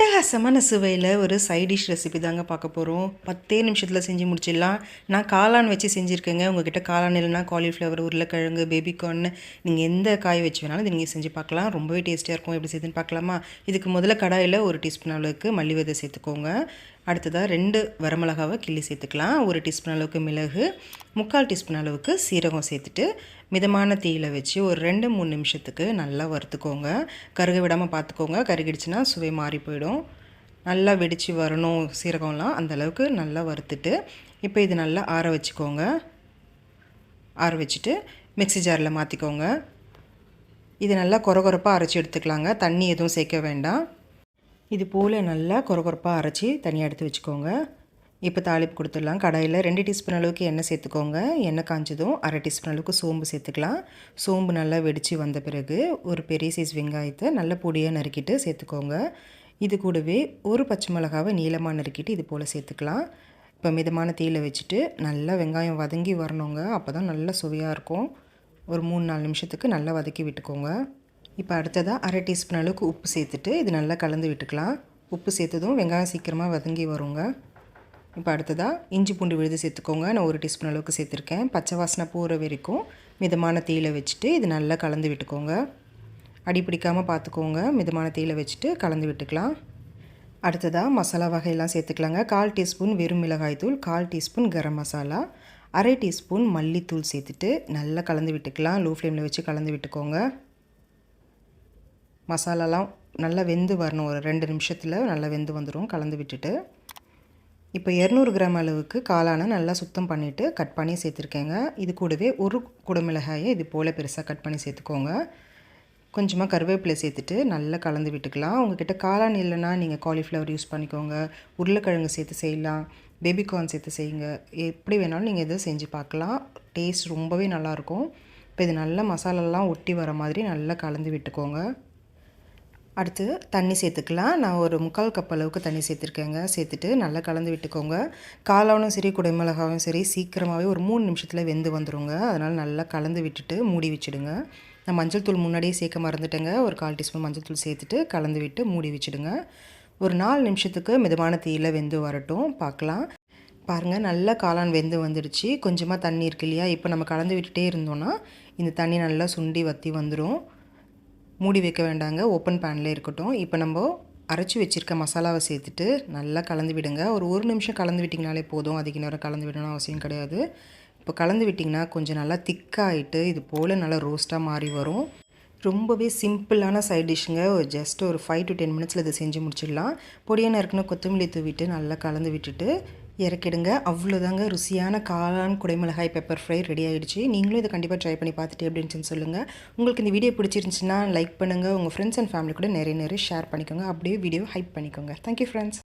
அட்டகாசமான சுவையில் ஒரு சைட் டிஷ் ரெசிபி தாங்க பார்க்க போகிறோம் பத்தே நிமிஷத்தில் செஞ்சு முடிச்சிடலாம். நான் காளான் வச்சு செஞ்சுருக்கேங்க. உங்ககிட்ட காளான் இல்லைனா காலிஃப்ளவர் உருளைக்கிழங்கு பேபிகார்ன் நீங்கள் எந்த காய் வச்சு வேணாலும் இது நீங்கள் செஞ்சு பார்க்கலாம். ரொம்பவே டேஸ்டியாக இருக்கும். எப்படி செய்யுதுன்னு பார்க்கலாமா? இதுக்கு முதல்ல கடாயில் ஒரு டீஸ்பூன் அளவுக்கு மல்லி விதை சேர்த்துக்கோங்க. அடுத்ததாக ரெண்டு வரமிளகாவை கிள்ளி சேர்த்துக்கலாம். ஒரு டீஸ்பூன் அளவுக்கு மிளகு முக்கால் டீஸ்பூன் அளவுக்கு சீரகம் சேர்த்துட்டு மிதமான தீயில் வச்சு ஒரு ரெண்டு மூணு நிமிஷத்துக்கு நல்லா வறுத்துக்கோங்க. கருக விடாமல் பார்த்துக்கோங்க கருகிடுச்சுன்னா சுவை மாறி போயிடும். நல்லா வெடித்து வரணும் சீரகம்லாம். அந்தளவுக்கு நல்லா வறுத்துட்டு இப்போ இது நல்லா ஆற வச்சுக்கோங்க. ஆற வச்சுட்டு மிக்ஸி ஜாரில் மாற்றிக்கோங்க இது நல்லா குறகுறப்பாக அரைச்சி எடுத்துக்கலாங்க. தண்ணி எதுவும் சேர்க்க வேண்டாம். இது போல் நல்லா குறகுறப்பாக அரைச்சி தனியாக எடுத்து வச்சுக்கோங்க. இப்போ தாளிப்பு கொடுத்துடலாம். கடாயில் ரெண்டு டீஸ்பூன் அளவுக்கு எண்ணெய் சேர்த்துக்கோங்க. எண்ணெய் காஞ்சதும் அரை டீஸ்பூன் அளவுக்கு சோம்பு சேர்த்துக்கலாம். சோம்பு நல்லா வெடித்து வந்த பிறகு ஒரு பெரிய சைஸ் வெங்காயத்தை நல்ல பொடியாக நறுக்கிட்டு சேர்த்துக்கோங்க. இது கூடவே ஒரு பச்சை மிளகாவை நீளமாக நறுக்கிட்டு இது போல் சேர்த்துக்கலாம். இப்போ மிதமான தீயில் வச்சுட்டு நல்லா வெங்காயம் வதங்கி வரணுங்க. அப்போ தான் நல்லா சுவையாக இருக்கும். ஒரு மூணு நாலு நிமிஷத்துக்கு நல்லா வதக்கி விட்டுக்கோங்க. இப்போ அடுத்ததாக அரை டீஸ்பூன் அளவுக்கு உப்பு சேர்த்துட்டு இது நல்லா கலந்து விட்டுக்கலாம். உப்பு சேர்த்ததும் வெங்காயம் சீக்கிரமாக வதங்கி வருங்க. இப்போ அடுத்ததாக இஞ்சி பூண்டு விழுது சேர்த்துக்கோங்க. நான் ஒரு டீஸ்பூன் அளவுக்கு சேர்த்துருக்கேன். பச்சை வாசனை போகிற வரைக்கும் மிதமான தீயில் வச்சுட்டு இது நல்லா கலந்து விட்டுக்கோங்க. அடி பிடிக்காமல் பார்த்துக்கோங்க. மிதமான தீயில் வச்சுட்டு கலந்து விட்டுக்கலாம். அடுத்ததாக மசாலா வகையெல்லாம் சேர்த்துக்கலாங்க. கால் டீஸ்பூன் வெறும் மிளகாய்த்தூள் கால் டீஸ்பூன் கரம் மசாலா அரை டீஸ்பூன் மல்லித்தூள் சேர்த்துட்டு நல்லா கலந்து விட்டுக்கலாம். லோ ஃப்ளேமில் வச்சு கலந்து விட்டுக்கோங்க. மசாலாலாம் நல்லா வெந்து வரணும். ஒரு ரெண்டு நிமிஷத்தில் நல்லா வெந்து வந்துடும் கலந்து விட்டுட்டு. இப்போ இரநூறு கிராம் அளவுக்கு காளானை நல்லா சுத்தம் பண்ணிவிட்டு கட் பண்ணி சேர்த்துருக்கேங்க. இது கூடவே ஒரு குடமிளகாயை இது போல் பெருசாக கட் பண்ணி சேர்த்துக்கோங்க. கொஞ்சமாக கருவேப்பிலை சேர்த்துட்டு நல்லா கலந்து விட்டுக்கலாம். உங்கள்கிட்ட காளான் இல்லைன்னா நீங்கள் காலிஃப்ளவர் யூஸ் பண்ணிக்கோங்க. உருளைக்கிழங்கு சேர்த்து செய்யலாம். பேபிகார்ன் சேர்த்து செய்யுங்க. எப்படி வேணாலும் நீங்கள் இதை செஞ்சு பார்க்கலாம். டேஸ்ட் ரொம்பவே நல்லாயிருக்கும். இப்போ இது நல்லா மசாலாலாம் ஒட்டி வர மாதிரி நல்லா கலந்து விட்டுக்கோங்க. அடுத்து தண்ணி சேர்த்துக்கலாம். நான் ஒரு முக்கால் கப் அளவுக்கு தண்ணி சேர்த்துருக்கேங்க. சேர்த்துட்டு நல்லா கலந்து விட்டுக்கோங்க. காளானும் சரி குடைமிளகாவும் சரி சீக்கிரமாகவே ஒரு மூணு நிமிஷத்தில் வெந்து வந்துடுங்க அதனால் நல்லா கலந்து விட்டுட்டு மூடி வச்சுடுங்க. நான் மஞ்சள் தூள் முன்னாடியே சேர்க்க மறந்துட்டேங்க. ஒரு கால் டீஸ்பூன் மஞ்சள் தூள் சேர்த்துட்டு கலந்து விட்டு மூடி வச்சுடுங்க. ஒரு நாலு நிமிஷத்துக்கு மிதமான தீயில் வெந்து வரட்டும். பார்க்கலாம் பாருங்கள் நல்லா காளான் வெந்து வந்துடுச்சு. கொஞ்சமாக தண்ணி இருக்கு இல்லையா? இப்போ நம்ம கலந்து விட்டுட்டே இருந்தோன்னா இந்த தண்ணி நல்லா சுண்டி வற்றி வந்துடும் மூடி வைக்க வேண்டாங்க. ஓப்பன் பேனில் இருக்கட்டும். இப்போ நம்ம அரைச்சி வச்சுருக்க மசாலாவை சேர்த்துட்டு நல்லா கலந்து விடுங்க. ஒரு ஒரு நிமிஷம் கலந்து விட்டிங்கனாலே போதும். அதிக நேரம் கலந்து விடணும் அவசியம் கிடையாது. இப்போ கலந்து விட்டிங்கன்னா கொஞ்சம் நல்லா திக்காகிட்டு இது போல் நல்லா ரோஸ்ட்டாக மாறி வரும். ரொம்பவே சிம்பிளான சைட் டிஷ்ஷுங்க ஜஸ்ட் ஒரு ஃபைவ் டு டென் மினிட்ஸில் இதை செஞ்சு முடிச்சிடலாம். பொடியான இருக்குன்னு கொத்தமல்லி தூவிட்டு நல்லா கலந்து விட்டுட்டு இறக்கிடுங்க. அவ்வளோதாங்க ருசியான காளான் குடைமிளகாய் பெப்பர் ஃப்ரை ரெடி ஆகிடுச்சு நீங்களும் இதை கண்டிப்பாக ட்ரை பண்ணி பார்த்துட்டு எப்படின்னு சொல்லுங்கள் உங்களுக்கு இந்த வீடியோ பிடிச்சிருந்துச்சுன்னா லைக் பண்ணுங்கள் உங்கள் ஃப்ரெண்ட்ஸ் அண்ட் ஃபேமிலி கூட நிறைய நிறைய ஷேர் பண்ணிக்கோங்க. அப்படியே வீடியோ ஹைப் பண்ணிக்கோங்க. Thank you friends